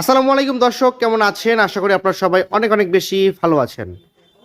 আসসালামু আলাইকুম দর্শক, কেমন আছেন? আশা করি আপনারা সবাই অনেক অনেক বেশি ভালো আছেন।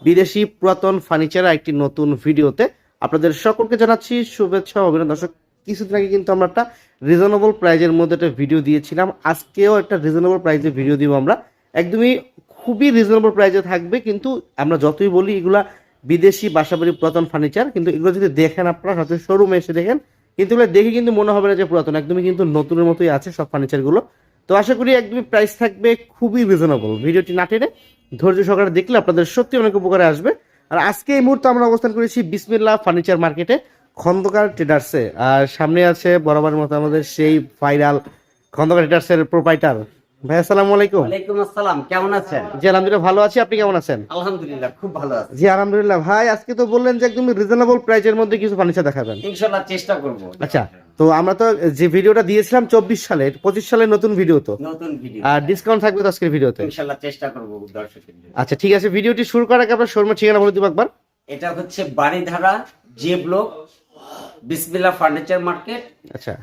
বিদেশি পুরাতন ফার্নিচারের একটি নতুন ভিডিওতে আপনাদের সকলকে জানাচ্ছি শুভেচ্ছা অভিনন্দন। দর্শক, কিছুদিন আগে কিন্তু আমরা একটা রিজনেবল প্রাইজের মধ্যে একটা ভিডিও দিয়েছিলাম। আজকেও একটা রিজনেবল প্রাইজে ভিডিও দিব আমরা। একদমই খুবই রিজনেবল প্রাইজে থাকবে, কিন্তু আমরা যতই বলি এগুলা বিদেশি বাসাবাড়ি পুরাতন ফার্নিচার, কিন্তু এগুলো যদি দেখেন আপনারা, হয়তো শোরুমে এসে দেখেন, কিন্তু এগুলো দেখে কিন্তু মনে হবে না যে পুরাতন। একদমই কিন্তু নতুনের মতোই আছে সব ফার্নিচারগুলো। তো আশা করি একদমই প্রাইস থাকবে খুবই রিজনেবল ভিডিওটি না টেনে ধৈর্য সহকারে দেখলে আপনাদের সত্যি অনেক উপকারে আসবে। আর আজকে এই মুহূর্তে আমরা অবস্থান করেছি বিসমিল্লা ফার্নিচার মার্কেটে খন্দকার ট্রেডার্সে আর সামনে আছে বরাবরের মতো আমাদের সেই ফাইনাল খন্দকার ট্রেডার্সের প্রোপাইটার ভাই আসসালামু আলাইকুম। ওয়ালাইকুম আসসালাম কেমন আছেন? জি আলহামদুলিল্লাহ ভালো আছি। আপনি কেমন আছেন? আলহামদুলিল্লাহ খুব ভালো আছি। জি আলহামদুলিল্লাহ। ভাই আজকে তো বললেন যে একদম রিজনেবল প্রাইজের মধ্যে কিছু ফার্নিচার দেখাবেন। চেষ্টা করব। আচ্ছা তো আমরা তো যে ভিডিওটা দিয়েছিলাম চব্বিশ সালে পঁচিশ সালের নতুন ভিডিও তো। আর ডিসকাউন্ট থাকবে তো আজকের ভিডিওতে চেষ্টা করব দর্শকের আচ্ছা ঠিক আছে ভিডিওটি শুরু করার আগে আপনার শোরুমের ঠিকানা বলে দিব একবার। এটা হচ্ছে Baridhara J block Bismillah furniture market. আচ্ছা।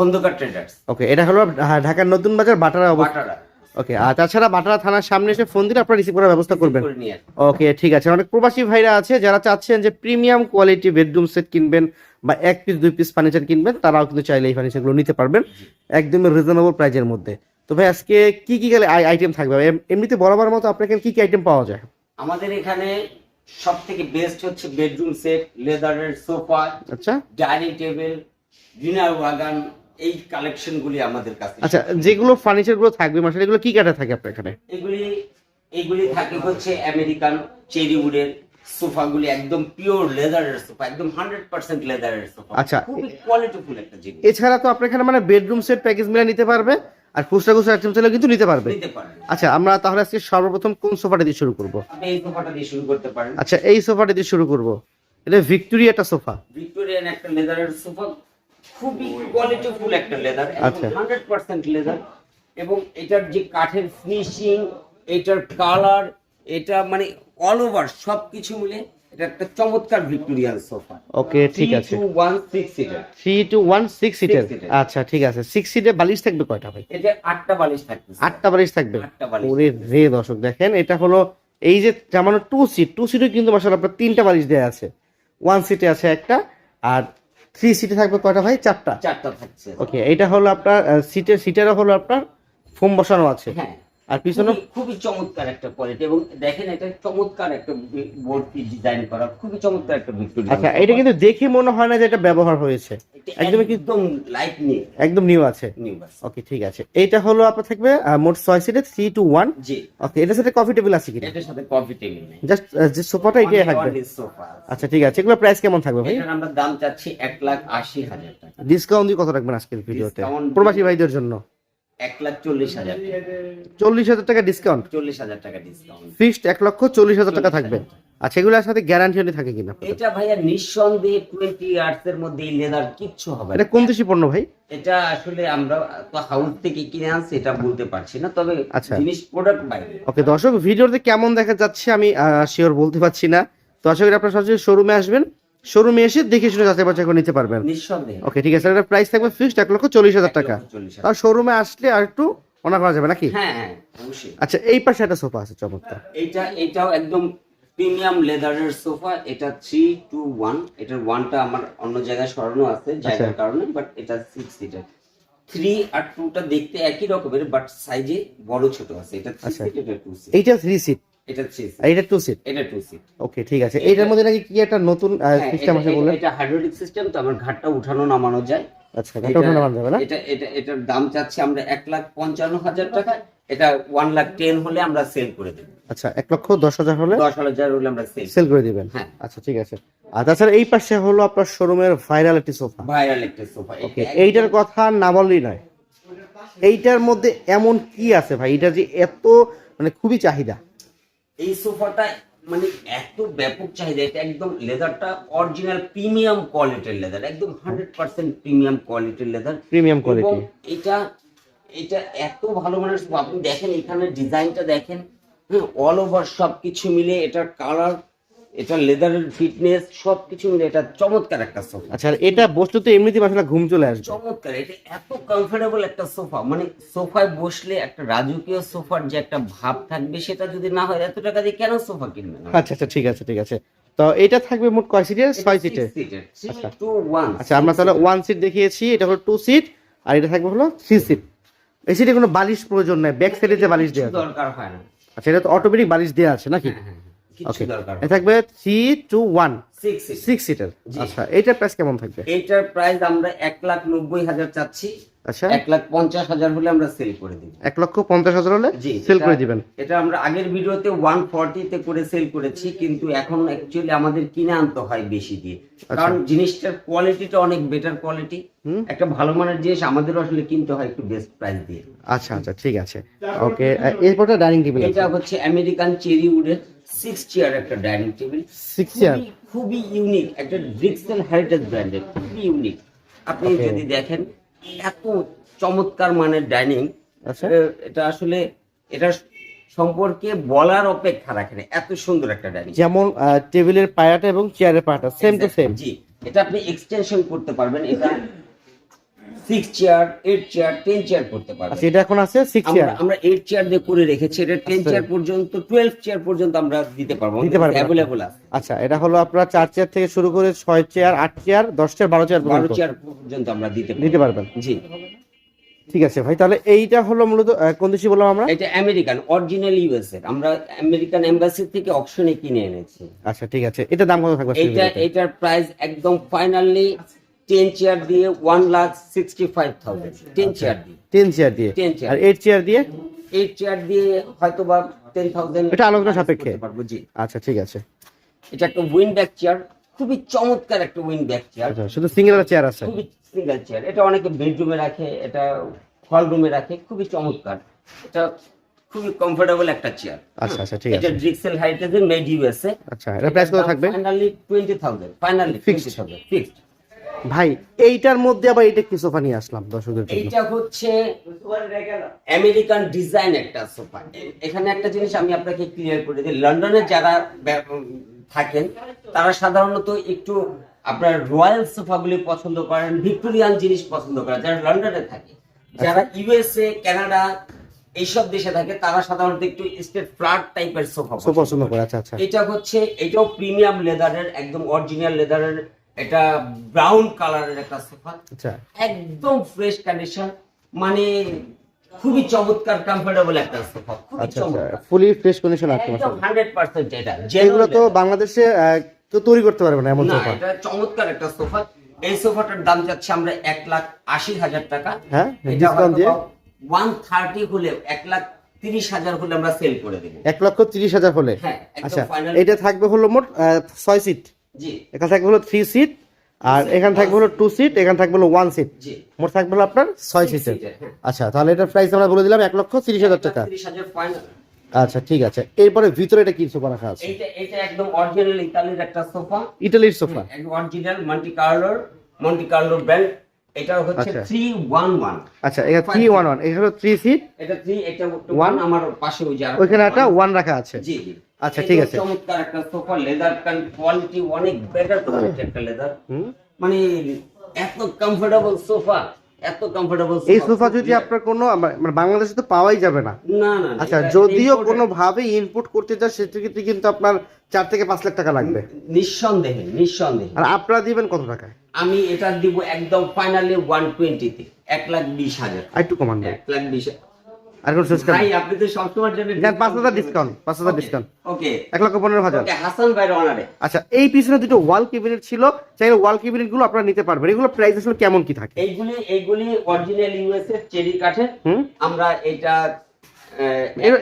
খন্দকার ট্রেডার্স ওকে এটা হলো ঢাকার নতুন বাজার বাটারা বাটারা। ওকে আর তাছাড়া বাটারা থানার সামনে এসে ফোন দিলে আপনারা রিসিভ করার ব্যবস্থা করবেন। ওকে ঠিক আছে। অনেক প্রবাসী ভাইরা আছে যারা চাচ্ছেন যে প্রিমিয়াম কোয়ালিটি বেডরুম সেট কিনবেন বা এক পিস দুই পিস ফার্নিচার কিনবেন তারাও কিন্তু চাইলে এই ফার্নিচারগুলো নিতে পারবেন একদমই রিজনেবল প্রাইজের মধ্যে। তো ভাই আজকে কি কি গেলে আইটেম থাকবে? এমনিতে বরাবর মতো আপনার এখানে কি কি আইটেম পাওয়া যায়? আমাদের এখানে সব থেকে বেস্ট হচ্ছে বেডরুম সেট লেদারের সোফা আচ্ছা। ডাইনিং টেবিল ডিনার ওয়াগান এই কালেকশন গুলি আমাদের কাছে আচ্ছা যেগুলো ফার্নিচারগুলো থাকবে মাসে এগুলো কি কাটা থাকে আপনার এখানে? এগুলি এগুলি থাকে হচ্ছে আমেরিকান চেরি উডের সোফাগুলি একদম পিওর লেদারের সোফা একদম হান্ড্রেড পার্সেন্ট লেদারের সোফা আচ্ছা। খুবই কোয়ালিটিফুল একটা জিনিস। এছাড়া তো আপনার এখানে মানে বেডরুম সেট প্যাকেজ মিলে নিতে পারবে আর খুচরা খুচরা আইটেম চাইলেও কিন্তু নিতে পারবে। আচ্ছা আমরা তাহলে আজকে সর্বপ্রথম কোন সোফাটা দিয়ে শুরু করব? আপনি এই সোফাটা দিয়ে শুরু করতে পারেন। আচ্ছা এই সোফাটা দিয়ে শুরু করব। এটা ভিক্টোরিয়া একটা সোফা ভিক্টোরিয়ান একটা লেদারের সোফা খুবই কোয়ালিটিফুল একটা লেদার। হান্ড্রেড পার্সেন্ট লেদার এবং এটার যে কাঠের ফিনিশিং এটার কালার এটা মানে অল ওভার সবকিছু মিলে এটা একটা চমৎকার ভিক্টোরিয়ান সোফা ওকে ঠিক আছে। One six seater three two one six সিটের seater। আচ্ছা ঠিক আছে। সিক্স সিটের বালিশ থাকবে কয়টা ভাই? এটা আটটা বালিশ থাকবে আটটা বালিশ থাকবে। আটটা বালিশ। ওরে রে দর্শক দেখেন এটা হলো এই যে জামানো টু সিট টু সিটে কিন্তু মাসাল আপনার তিনটা বালিশ দেওয়া আছে। ওয়ান সিটে আছে একটা আর থ্রি সিটে থাকবে কয়টা ভাই? চারটা? চারটা থাকছে। ওকে এটা হলো আপনার সিটের সিটেরও হলো আপনার ফোম বসানো আছে। হ্যাঁ। আর পিছনে খুবই- চমৎকার একটা কোয়ালিটি এবং দেখেন এটা চমৎকার একটা বোর্ড ডিজাইন করা খুবই চমৎকার একটা ভিক্টোরিয়া আচ্ছা এটা কিন্তু দেখে মনে হয় না যে এটা ব্যবহার হয়েছে। একদমই কি একদম লাইট নিয়ে। একদম নিউ আছে। নিউ ওকে ঠিক আছে। এইটা হলো আপনার থাকবে মোট ছয় সিটে থ্রি টু ওয়ান জি। ওকে এটার সাথে কফি টেবিল আছে কিনা? এটার সাথে কফি টেবিল নেই। জাস্ট যে সোফাটা এটাই থাকবে। সোফা আচ্ছা ঠিক আছে। এগুলো প্রাইস কেমন থাকবে ভাই? এটার আমরা দাম চাচ্ছি এক লাখ আশি হাজার টাকা। ডিসকাউন্ট দিয়ে কত রাখবেন আজকের ভিডিওতে? প্রবাসী ভাইদের জন্য। এক লাখ চল্লিশ হাজার টাকা। চল্লিশ হাজার টাকা ডিসকাউন্ট চল্লিশ হাজার টাকা ডিসকাউন্ট ফিক্সড এক লক্ষ চল্লিশ হাজার টাকা থাকবে। আচ্ছা এগুলোর সাথে গ্যারান্টি থাকে কিনা? এটা ভাইয়া নিঃসন্দেহে টোয়েন্টি ইয়ার্স এর মধ্যে লেদার কিচ্ছু হবে এটা কোন দেশি পণ্য ভাই? এটা আসলে আমরা তো হাউস থেকে কিনে আনছি এটা বলতে পারছি না তবে আচ্ছা। জিনিস প্রোডাক্ট বাইরে ওকে দর্শক ভিডিওতে কেমন দেখা যাচ্ছে আমি শিওর বলতে পারছি না। তো আশা করি আপনারা সরাসরি শোরুমে আসবেন। শোরুমে এসে দেখে শুনে যাচাই বাছাই করে নিতে পারবেন। নিঃসন্দেহে। ওকে ঠিক আছে এটা প্রাইস থাকবে ফিক্সড এক লক্ষ চল্লিশ হাজার টাকা। আর শোরুমে আসলে আর একটু অনা করা যাবে নাকি? হ্যাঁ হ্যাঁ অবশ্যই। আচ্ছা এই পাশে একটা সোফা আছে চমৎকার। এইটা এটাও একদম প্রিমিয়াম লেদারের সোফা এটা থ্রি টু ওয়ান এটার ওয়ানটা আমার অন্য জায়গায় সরানো আছে জায়গার আচ্ছা। কারণে বাট এটা সিক্স সিটার থ্রি আর টুটা দেখতে একই রকমের বাট সাইজে বড় ছোট আছে। এটা থ্রি আচ্ছা। সিট এটা টু সিট এইটা থ্রি সিট এটা থ্রি এটা টু সিট এটা টু সিট ওকে ঠিক আছে। এইটার মধ্যে নাকি কি একটা নতুন সিস্টেম আছে বললেন? এটা হাইড্রোলিক সিস্টেম তো আমার ঘাটটা উঠানো নামানো যায়। আচ্ছা নামানো যাবে না? এটা এটা এটার দাম চাচ্ছি আমরা এক লাখ পঞ্চান্ন হাজার টাকা। এটা ওয়ান লাখ টেন হলে আমরা সেল করে দেবো। আচ্ছা এক লক্ষ দশ হাজার হলে? দশ হাজার হলে আমরা সেল সেল করে দিবেন। হ্যাঁ। আচ্ছা ঠিক আছে। আর তাছাড়া এই পাশে হলো আপনার শোরুমের ভাইরাল একটি সোফা ভাইরাল একটা সোফা ওকে এইটার কথা না বললেই নয়। এইটার মধ্যে এমন কি আছে ভাই? এটা যে এত মানে খুবই চাহিদা। এই সোফাটা মানে এত ব্যাপক চাহিদা এটা একদম লেদারটা অরিজিনাল প্রিমিয়াম কোয়ালিটির লেদার একদম হান্ড্রেড পার্সেন্ট প্রিমিয়াম কোয়ালিটির লেদার। প্রিমিয়াম কোয়ালিটি এটা এটা এত ভালো মানে আপনি দেখেন এখানে ডিজাইনটা দেখেন হ্যাঁ অল ওভার সব কিছু মিলে এটার কালার এটা লেদারের ফিটনেস সবকিছু মিলে এটা চমৎকার একটা সোফা আচ্ছা এটা বসলে তো এমনিতেই আসলে ঘুম চলে আসবে। চমৎকার এটা এত কমফোর্টেবল একটা সোফা মানে সোফায় বসলে একটা রাজকীয় সোফার যে একটা ভাব থাকবে সেটা যদি না হয় এত টাকা দিয়ে কেন সোফা কিনবেন আচ্ছা আচ্ছা ঠিক আছে ঠিক আছে। তো এটা থাকবে মোট কয় সিটের ছয় সিটের আচ্ছা। আচ্ছা আমরা তাহলে ওয়ান সিট দেখিয়েছি এটা হলো টু সিট আর এটা থাকবে হলো থ্রি সিট এই সিটে কোনো বালিশ প্রয়োজন নাই ব্যাক সাইডে যে বালিশ দেওয়া দরকার হয় না। আচ্ছা এটা তো অটোমেটিক বালিশ দেওয়া আছে নাকি? হ্যাঁ, হ্যাঁ, কিছু দরকার এটা থাকবে three two one six six সিটের জি। আচ্ছা এইটার প্রাইস কেমন থাকবে? এইটার প্রাইস আমরা এক লাখ নব্বই হাজার চাচ্ছি। আচ্ছা। এক লাখ পঞ্চাশ হাজার হলে আমরা সেল করে দিব। এক লক্ষ পঞ্চাশ হাজার হলে সেল করে দিবেন। এটা আমরা আগের ভিডিওতে ওয়ান তে করে সেল করেছি কিন্তু এখন অ্যাকচুয়ালি আমাদের কিনে আনতে হয় বেশি দিয়ে। কারণ জিনিসটার কোয়ালিটিটা অনেক বেটার কোয়ালিটি হুম। একটা ভালো মানের জিনিস আমাদের আসলে কিনতে হয় একটু বেস্ট প্রাইস দিয়ে। আচ্ছা আচ্ছা ঠিক আছে। ওকে এরপরটা ডাইনিং টেবিল এটা হচ্ছে আমেরিকান চেরি উডের সিক্স চেয়ার একটা ডাইনিং টেবিল সিক্স চেয়ার খুবই ইউনিক একটা ব্রিক্সেল হেরিটেজ ব্র্যান্ডের খুবই ইউনিক আপনি যদি দেখেন এত চমৎকার মানের ডাইনিং আচ্ছা। এটা আসলে এটা সম্পর্কে বলার অপেক্ষা রাখে না এত সুন্দর একটা ডাইনিং যেমন টেবিলের পায়াটা এবং চেয়ারের পায়াটা সেম টু সেম জি এটা আপনি এক্সটেনশন করতে পারবেন এটা six chair eight chair ten chair করতে আচ্ছা এটা এখন আছে সিক্স আমরা চেয়ার আমরা এইট চেয়ার দিয়ে করে রেখেছি এটা টেন আচ্ছা। চেয়ার পর্যন্ত টুয়েলভ চেয়ার পর্যন্ত আমরা দিতে পারব দিতে পারবেন। অ্যাভেলেবল আছে। আচ্ছা এটা হলো আপনার চার চেয়ার থেকে শুরু করে ছয় চেয়ার আট চেয়ার দশ চেয়ার বারো চেয়ার বারো চেয়ার পর্যন্ত আমরা দিতে দিতে পারবেন। জি। ঠিক আছে ভাই তাহলে এইটা হলো মূলত কোন দেশি বললাম আমরা? এটা আমেরিকান অরিজিনাল ইউএস এর আমরা আমেরিকান এম্বাসি থেকে অপশনে কিনে এনেছি। আচ্ছা ঠিক আছে। এটা দাম কত থাকবে? এটা এটার প্রাইস একদম ফাইনালি টেন চেয়ার দিয়ে one lakh sixty five thousand ten chair দিয়ে। টেন চেয়ার দিয়ে। 10 চেয়ার। আর এইট চেয়ার দিয়ে? এইট চেয়ার দিয়ে হয়তো বা টেন থাউজেন্ড এটা আলোচনা সাপেক্ষে। পারব জি। আচ্ছা ঠিক আছে। এটা একটা উইন ব্যাক চেয়ার খুবই চমৎকার একটা উইন ব্যাক চেয়ার আচ্ছা শুধু সিঙ্গেল চেয়ার আছে। খুবই সিঙ্গেল চেয়ার এটা অনেকে বেডরুমে রাখে এটা হল রুমে রাখে খুবই চমৎকার। এটা খুবই কমফোর্টেবল একটা চেয়ার আচ্ছা আচ্ছা ঠিক এটা আছে। ড্রিক্সেল হাইটেজের মেড ইউএসএ আচ্ছা এটা প্রাইস কত থাকবে? Finally twenty thousand finally Fixed. Twenty thousand fixed ভাই এইটার মধ্যে আবার এইটা কি সোফা নিয়ে আসলাম দর্শকদের জন্য। এইটা হচ্ছে আমেরিকান ডিজাইন একটা সোফা এখানে একটা জিনিস আমি আপনাকে ক্লিয়ার করে দিই। লন্ডনে যারা থাকেন তারা সাধারণত একটু আপনার রয়্যাল সোফাগুলি পছন্দ করেন ভিক্টোরিয়ান জিনিস পছন্দ করেন যারা লন্ডনে থাকে। যারা ইউএসএ কানাডা এইসব দেশে থাকে তারা সাধারণত একটু স্টেট ফ্ল্যাট টাইপের সোফা পছন্দ করে। আচ্ছা আচ্ছা। এটা হচ্ছে এটাও প্রিমিয়াম লেদারের একদম অরিজিনাল লেদারের এটা ব্রাউন কালারের একটা সোফা আচ্ছা। একদম ফ্রেশ কন্ডিশন মানে খুবই চমৎকার কমফোর্টেবল একটা সোফা আচ্ছা ফুলি ফ্রেশ কন্ডিশন আছে একদম মাশাআল্লাহ। হান্ড্রেড পার্সেন্ট এটা এগুলো তো বাংলাদেশে কেউ তৈরি করতে পারবে না এমন সোফা এটা চমৎকার একটা সোফা এই সোফাটার দাম যাচ্ছে আমরা এক লাখ আশি হাজার টাকা। হ্যাঁ ডিসকাউন্ট দিয়ে? ওয়ান থার্টি হলে এক লাখ তিরিশ হাজার হলে আমরা সেল করে দেবো। এক লক্ষ তিরিশ হাজার হলে? হ্যাঁ, আচ্ছা। এটা থাকবে হলো মোট ছয় সিট এখানে থাকবে হলো থ্রি সিট আর এখানে থাকবে হলো টু সিট এখানে থাকবে হলো ওয়ান সিট মোট থাকবে হলো আপনার ছয় সিটের হ্যাঁ। আচ্ছা তাহলে এটার প্রাইস আমরা বলে দিলাম এক লক্ষ তিরিশ হাজার টাকা। আচ্ছা ঠিক আছে। এরপরে ভিতরে এটা কি সোফা রাখা আছে? এইটা এটা একদম অরিজিনাল ইতালির একটা সোফা। ইটালির সোফা। অরিজিনাল মন্টি কার্লোর মন্টি কার্লো ব্র্যান্ড এটা হচ্ছে আচ্ছা। থ্রি ওয়ান ওয়ান আচ্ছা এখানে থ্রি ওয়ান ওয়ান এখানে হলো থ্রি সিট এটা থ্রি এটা One? ওয়ান আমার পাশে ওই যে ওইখানে একটা one। ওয়ান রাখা আছে। জি জি। আচ্ছা, ঠিক আছে। চমৎকার একটা সোফা লেদার কোয়ালিটি অনেক বেটার কোয়ালিটি একটা লেদার মানে এত কমফোর্টেবল সোফা এত কমফোর্টেবল এই সোফা যদি আপনার কোনো মানে বাংলাদেশে তো পাওয়াই যাবে না। না না না, আচ্ছা যদিও কোনো ভাবে ইনপুট করতে চান সেক্ষেত্রে কিন্তু আপনার চার থেকে পাঁচ লাখ টাকা লাগবে। নিঃসন্দেহে নিঃসন্দেহে। আর আপনারা দিবেন কত টাকায় আমি এটা দিব একদম ফাইনালি ওয়ান টোয়েন্টিতে এক লাখ বিশ হাজার। একটু কমান এক লাখ বিশ আর কোনো ভাই আপনি তো সবসময় জন্য দেন পাঁচ হাজার ডিসকাউন্ট পাঁচ হাজার ডিসকাউন্ট ওকে লক্ষ ওকে হাসান ভাইয়ের অনারে আচ্ছা এই পিছনে দুটো ওয়াল ক্যাবিনেট ছিল চাইলে ওয়াল ক্যাবিনেটগুলো আপনারা নিতে পারবেন। এগুলো প্রাইস আসলে কেমন কি থাকে? এইগুলি এইগুলি অরিজিনাল ইউএসএ চেরি কাঠের আমরা এটা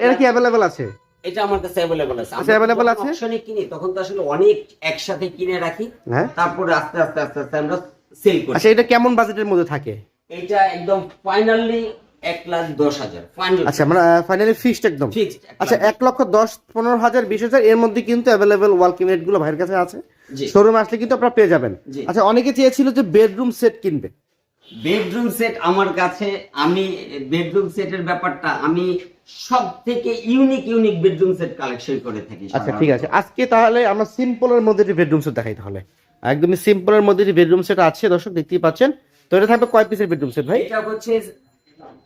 এর- কি অ্যাভেলেবেল আছে? এটা আমার কাছে অ্যাভেলেবল আছে। আচ্ছা, available আছে? অপশনে কিনি তখন তো আসলে অনেক একসাথে কিনে রাখি। হ্যাঁ? তারপরে আস্তে আস্তে আস্তে আস্তে আমরা সেল করি। আচ্ছা এটা কেমন বাজেটের মধ্যে থাকে? এটা একদম ফাইনালি এক লাখ দশ হাজার আচ্ছা মানে ফাইনালি ফিক্সড একদম। ফিক্সড আচ্ছা এক লক্ষ দশ পনেরো হাজার বিশ হাজার এর মধ্যে কিন্তু অ্যাভেলেবেল ওয়াল ক্যাবিনেটগুলো ভাইয়ের কাছে আছে। জি। আসলে কিন্তু আপনারা পেয়ে যাবেন। আচ্ছা অনেকে চেয়েছিল যে বেডরুম সেট কিনবে। বেডরুম সেট আমার কাছে আমি বেডরুম সেটের ব্যাপারটা আমি সব থেকে unique unique bedroom set collection করে থাকি আচ্ছা ঠিক আছে। আজকে তাহলে আমরা সিম্পলের মধ্যে বেডরুম সেট দেখাই তাহলে। একদমই সিম্পলের মধ্যে বেডরুম সেট আছে দর্শক দেখতেই পাচ্ছেন। তো এটা থাকবে কয় পিসের বেডরুম সেট ভাই? এটা হচ্ছে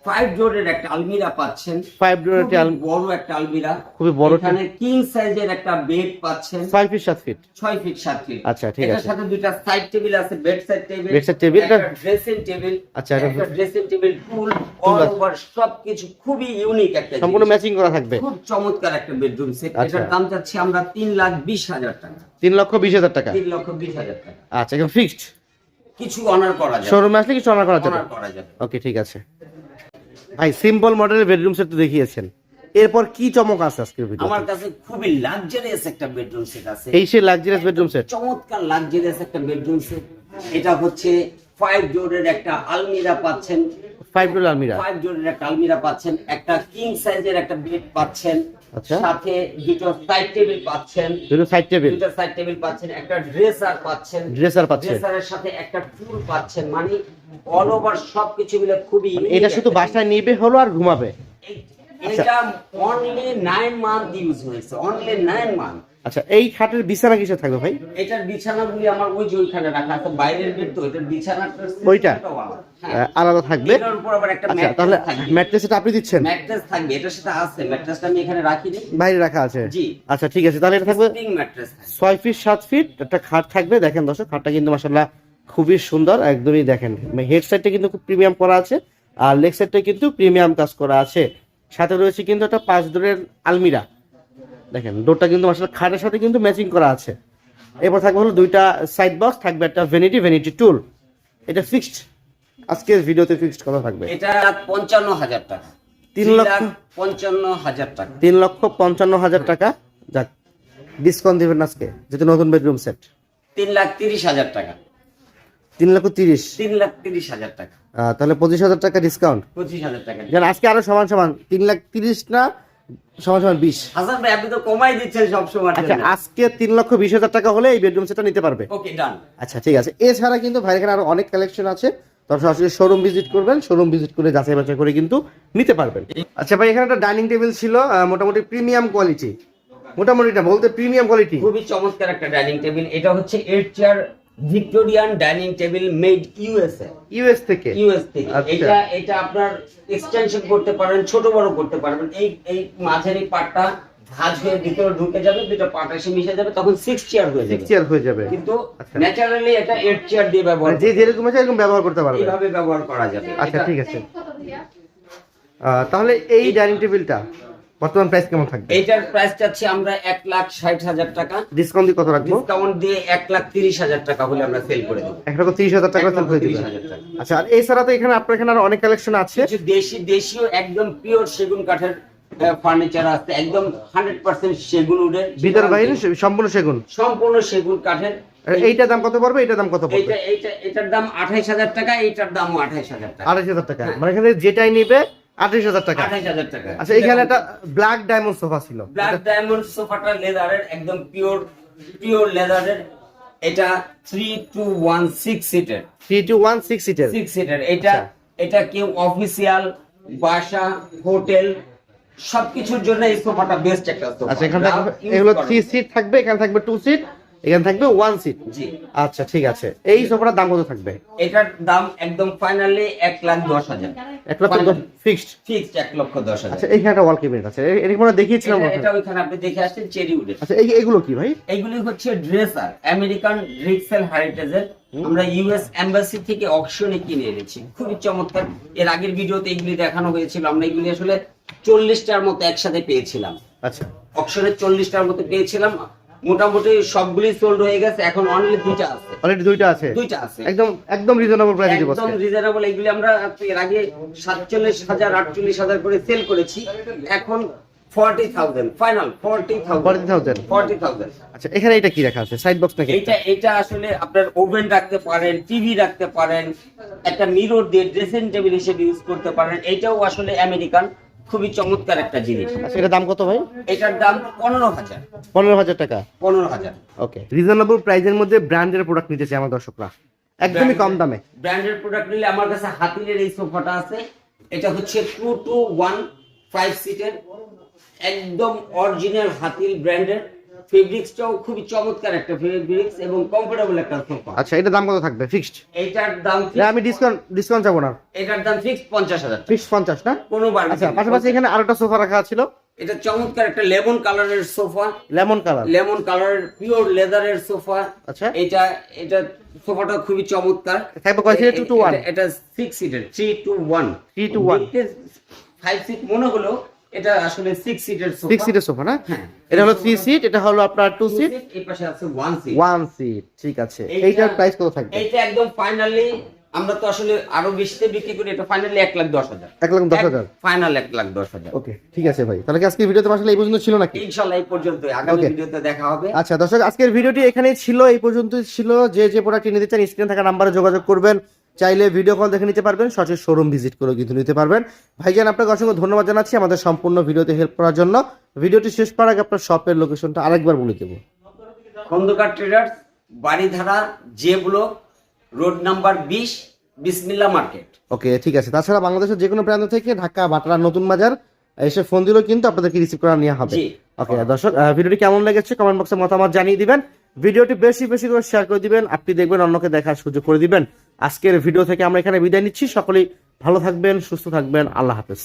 ফাইভ ডোরের একটা আলমিরা পাচ্ছেন। ফাইভ একটি বড় একটা আলমিরা। খুবই বড় এখানে কিং সাইজের একটা বেড পাচ্ছেন। ছয় ফিট সাত ফিট ছয় ফিট সাত ফিট আচ্ছা, ঠিক এটার সাথে দুইটা সাইড টেবিল আছে bed side table Bedside table, একটা ড্রেসিং টেবিল আচ্ছা, একটা ড্রেসিং টেবিল টুল অল ওভার সবকিছু খুবই ইউনিক একটা সম্পূর্ণ ম্যাচিং করা থাকবে। খুব চমৎকার একটা বেডরুম সেট আচ্ছা। এটার দাম যাচ্ছে আমরা তিন লাখ বিশ হাজার টাকা। তিন লক্ষ বিশ হাজার টাকা? তিন লক্ষ বিশ হাজার টাকা। আচ্ছা একদম ফিক্সড কিছু অনার করা যাবে। শোরুমে আসলে কিছু অনার করা যাবে? অনার করা যাবে। ওকে ঠিক আছে। ভাই সিম্পল মডেলের বেডরুম সেট তো দেখিয়েছেন। এরপর কি চমক আছে আজকের ভিডিও আমার কাছে খুবই লাক্সারিয়াস একটা বেডরুম সেট আছে। এই সে লাক্সারিয়াস বেডরুম সেট চমৎকার লাক্সারিয়াস একটা বেডরুম সেট এটা হচ্ছে ফাইভ ডোরের একটা আলমিরা পাচ্ছেন। ফাইভ ডোর আলমিরা? ফাইভ ডোরের একটা আলমিরা পাচ্ছেন। একটা কিং সাইজের একটা বেড পাচ্ছেন। আচ্ছা। সাথে দুটো সাইড টেবিল পাচ্ছেন। দুটো সাইড টেবিল দুটো সাইড টেবিল পাচ্ছেন একটা ড্রেসার পাচ্ছেন। ড্রেসার পাচ্ছে ড্রেসারের সাথে একটা টুল পাচ্ছেন মানে অল ওভার সবকিছু মিলে খুবই এটা শুধু বাসায় নিবে হলো আর ঘুমাবে? এটা অনলি নাইন মান্থ ইউজ হয়েছে অনলি নাইন মান্থ আচ্ছা এই খাটের বিছানা কিসে থাকবে ভাই? এটার বিছানাগুলি আমার ওই যে ওইখানে রাখা আছে বাইরের বেড তো এটার বিছানাটা ওইটা? হ্যাঁ। আলাদা থাকবে? এটার উপর আবার একটা আচ্ছা তাহলে ম্যাট্রেস এটা আপনি দিচ্ছেন? ম্যাট্রেস থাকবে এটার সাথে আছে ম্যাট্রেসটা আমি এখানে রাখি দিই বাইরে রাখা আছে? জি। আচ্ছা ঠিক আছে তাহলে এটা থাকবে স্প্রিং ম্যাট্রেস থাকবে। ছয় ফিট সাত ফিট একটা খাট থাকবে দেখেন দর্শক খাটটা কিন্তু মাসাল্লাহ খুবই সুন্দর একদমই দেখেন। হেড সাইডটা কিন্তু খুব প্রিমিয়াম করা আছে আর লেগ সাইডটা কিন্তু প্রিমিয়াম কাজ করা আছে। সাথে রয়েছে কিন্তু একটা পাঁচ ডোরের আলমিরা। দেখেন ডোরটা কিন্তু মাসাল্লাহ খাটের সাথে কিন্তু ম্যাচিং করা আছে। এরপর থাকবে হলো দুইটা সাইড বক্স থাকবে একটা ভ্যানিটি ভ্যানিটি টুল এটা ফিক্সড আজকের ভিডিওতে ফিক্সড করা থাকবে? এটা পঞ্চান্ন হাজার টাকা। তিন লক্ষ? পঞ্চান্ন হাজার টাকা। তিন লক্ষ পঞ্চান্ন হাজার টাকা। যাক ডিসকাউন্ট দিবেন আজকে যেহেতু নতুন বেডরুম সেট তিন লাখ তিরিশ হাজার টাকা। তিন লক্ষ তিরিশ। তিন লাখ তিরিশ হাজার টাকা। তাহলে পঁচিশ হাজার টাকা ডিসকাউন্ট পঁচিশ হাজার টাকা। আজকে আরও সমান সমান তিন লাখ তিরিশ না সমান সমান বিশ। হাসান ভাই আপনি তো কমাই দিচ্ছেন সবসময় আচ্ছা আজকে তিন লক্ষ বিশ হাজার টাকা হলে এই বেডরুম সেটটা নিতে পারবে। ওকে ডান আচ্ছা ঠিক আছে। এছাড়া কিন্তু এখানে আরও অনেক কালেকশন আছে। সরাসরি শোরুম ভিজিট করবেন। শোরুম ভিজিট করে যাচাই বাছাই করে কিন্তু নিতে পারবেন। আচ্ছা ভাই এখানে একটা ডাইনিং টেবিল ছিল মোটামুটি প্রিমিয়াম কোয়ালিটি মোটামুটি না বলতে প্রিমিয়াম কোয়ালিটি খুবই চমৎকার একটা ডাইনিং টেবিল এটা হচ্ছে eight chair Victorian dining table made USA. US থেকে? ইউএস থেকে। আচ্ছা। এটা এটা আপনার এক্সটেনশন করতে পারেন ছোট বড় করতে পারবেন। এই এই মাঝারি পাটটা ভাঁজ হয়ে ভিতরে ঢুকে যাবে দুটো পাট এসে মিশে যাবে তখন সিক্স চেয়ার হয়ে যাবে। চেয়ার হয়ে যাবে। কিন্তু আচ্ছা। ন্যাচারালি এটা এইট চেয়ার দিয়ে ব্যবহার মানে যে যেরকম আছে এরকম ব্যবহার করতে পারবে। এইভাবে ব্যবহার করা যাবে। আচ্ছা ঠিক আছে। আহ, তাহলে এই ডাইনিং টেবিলটা বর্তমান প্রাইস কেমন থাকবে? এইটার প্রাইস চাচ্ছি আমরা এক লাখ ষাট হাজার টাকা। ডিসকাউন্ট দিয়ে কত রাখব? ডিসকাউন্ট দিয়ে এক লাখ তিরিশ হাজার টাকা হলে আমরা সেল করে দেবো। এক লক্ষ তিরিশ হাজার টাকা সেল করে দিবেন আচ্ছা আর এছাড়া তো এখানে আপনার এখানে আরও অনেক কালেকশন আছে। কিছু দেশি দেশীয় একদম পিওর সেগুন কাঠের ফার্নিচার আছে। একদম হান্ড্রেড পার্সেন্ট সেগুন উডের ভিতর বাইরে সম্পূর্ণ সেগুন? সম্পূর্ণ সেগুন কাঠের। এইটার দাম কত পড়বে? এইটার দাম কত পড়বে? এইটা এটার দাম আঠাইশ হাজার টাকা এইটার দামও আঠাইশ হাজার টাকা। আঠাশ হাজার টাকা। মানে এখানে যেটাই নিবে আঠাশ হাজার টাকা। আঠাইশ হাজার টাকা। আচ্ছা এখানে একটা ব্ল্যাক ডায়মন্ড সোফা ছিল। ব্ল্যাক ডায়মন্ড সোফাটা লেদারের একদম পিওর পিওর লেদারের এটা থ্রি টু ওয়ান সিক্স সিটের থ্রি টু ওয়ান সিক্স সিটের সিক্স সিটার এটা আচ্ছা। এটা কেউ অফিসিয়াল বাসা হোটেল সবকিছুর জন্য এই সোফাটা বেস্ট একটা সোফা আচ্ছা এখানে এগুলো থ্রি সিট থাকবে এখানে থাকবে টু সিট এখানে থাকবে ওয়ান সিট জি। আচ্ছা ঠিক আছে। এই সোফাটার দাম কত থাকবে? এটার দাম একদম ফাইনালি এক লাখ দশ হাজার। এক লক্ষ ফিক্সড ফিক্সড এক লক্ষ দশ হাজার। আচ্ছা এইখানে একটা ওয়াল কেবিনেট আছে। এ- এরকম আমরা দেখিয়েছিলাম এটা-। ওইখানে আপনি দেখে আসছেন চেরি উডের আচ্ছা এই এগুলো কি ভাই? এইগুলি হচ্ছে ড্রেসার আমেরিকান রিক্সেল হেরিটেজের আমরা ইউএস এম্বাসি থেকে অকশনে কিনে এনেছি। খুবই চমৎকার। এর আগের ভিডিওতে এগুলি দেখানো হয়েছিল। আমরা এগুলি আসলে চল্লিশটার মতো একসাথে পেয়েছিলাম। আচ্ছা। অকশনে চল্লিশটার মতো পেয়েছিলাম। মোটামুটি সবগুলি সোল্ড হয়ে গেছে। এখন অনলি দুইটা আছে। অলরেডি দুইটা আছে? দুইটা আছে। একদম একদম রিজনেবল প্রাইসে দিব একদম রিজনেবল এগুলি আমরা এর আগে সাতচল্লিশ হাজার আটচল্লিশ হাজার করে সেল করেছি। এখন forty thousand final forty forty thousand thousand forty thousand আচ্ছা এখানে এটা কি রাখা আছে? সাইড বক্স নাকি এটা এটা আসলে আপনার ওভেন রাখতে পারেন টিভি রাখতে পারেন একটা মিরর দিয়ে ড্রেসিং টেবিল হিসেবে ইউজ করতে পারেন। এটাও আসলে আমেরিকান খুবই চমৎকার একটা জিনিস। আচ্ছা এটার দাম কত ভাই? এটার দাম পনেরো হাজার। পনেরো হাজার টাকা? পনেরো হাজার। ওকে। রিজনেবল প্রাইসের মধ্যে ব্র্যান্ডের প্রোডাক্ট নিতে চাই আমার দর্শকরা। একদমই কম দামে। ব্র্যান্ডের প্রোডাক্ট নিলে আমার কাছে হাতিলের এই সোফাটা আছে। এটা হচ্ছে টু টু ওয়ান ফাইভ সিটের একদম অরিজিনাল হাতিল ব্র্যান্ডের। ফেব্রিক্সটাও খুবই চমৎকার একটা ফেব্রিক্স এবং কমফোর্টেবল একটা সোফা আচ্ছা এটার দাম কত থাকবে? ফিক্সড এইটার দাম আমি ডিসকাউন্ট ডিসকাউন্ট চাবো না। এটার দাম ফিক্স পঞ্চাশ হাজার ফিক্সড পঞ্চাশ না? কোনো বার আচ্ছা পাশাপাশি এখানে আরেকটা সোফা রাখা ছিল। এটা চমৎকার একটা লেমন কালারের সোফা লেমন কালার লেমন কালারের পিওর লেদারের সোফা আচ্ছা। এটা এটা সোফাটা খুবই চমৎকার। থাকবে কয় সিটের? Two to one? এটা- এটা সিক্স সিটের three two one Three to one। Five seat মনে হলো এটা আসলে সিক্স সিটের সোফা সিক্স সিটের সোফা না? হ্যাঁ। এটা হলো থ্রি সিট এটা হলো আপনার টু সিট এই পাশে আছে ওয়ান সিট ওয়ান সিট ঠিক আছে। এইটার প্রাইস কত থাকবে? এইটা একদম ফাইনালি আমরা তো আসলে আরও বেশিতে বিক্রি করি এটা ফাইনালি এক লাখ দশ হাজার। এক লাখ দশ হাজার? ফাইনাল এক লাখ দশ হাজার। ওকে ঠিক আছে ভাই। তাহলে কি আজকের ভিডিওতে আসলে এই পর্যন্ত ছিল নাকি? ইনশাল্লাহ এই পর্যন্ত আগামী ভিডিওতে দেখা হবে। আচ্ছা দর্শক আজকের ভিডিওটি এখানেই ছিল। এই পর্যন্তই ছিল। যে যে প্রোডাক্টটি নিতে চান স্ক্রিনে থাকা নাম্বারে যোগাযোগ করবেন। চাইলে ভিডিও কল দেখে নিতে পারবেন সঠিক শোরুম ভিজিট করেও কিন্তু নিতে পারবেন। ভাইজান আপনাকে অসংখ্য ধন্যবাদ জানাচ্ছি আমাদের সম্পূর্ণ ভিডিওতে হেল্প করার জন্য। ভিডিওটি শেষ করার আগে আপনার শপের লোকেশনটা আরেকবার বলে দেবো। Khandakar traders Baridhara J block road number বিশ বিসমিল্লা মার্কেট ওকে ঠিক আছে। তাছাড়া বাংলাদেশের যে কোনো প্রান্ত থেকে ঢাকা বাটরা নতুন বাজার এসে ফোন দিলেও কিন্তু আপনাদেরকে রিসিভ করা নেওয়া হবে। ওকে দর্শক ভিডিওটি কেমন লেগেছে কমেন্ট বক্সে মতামত জানিয়ে দিবেন। ভিডিওটি বেশি বেশি করে শেয়ার করে দিবেন। আপনি দেখবেন অন্যকে দেখার সুযোগ করে দিবেন। আজকের ভিডিও থেকে আমরা এখানে বিদায় নিচ্ছি। সকলেই ভালো থাকবেন সুস্থ থাকবেন। আল্লাহ হাফেজ।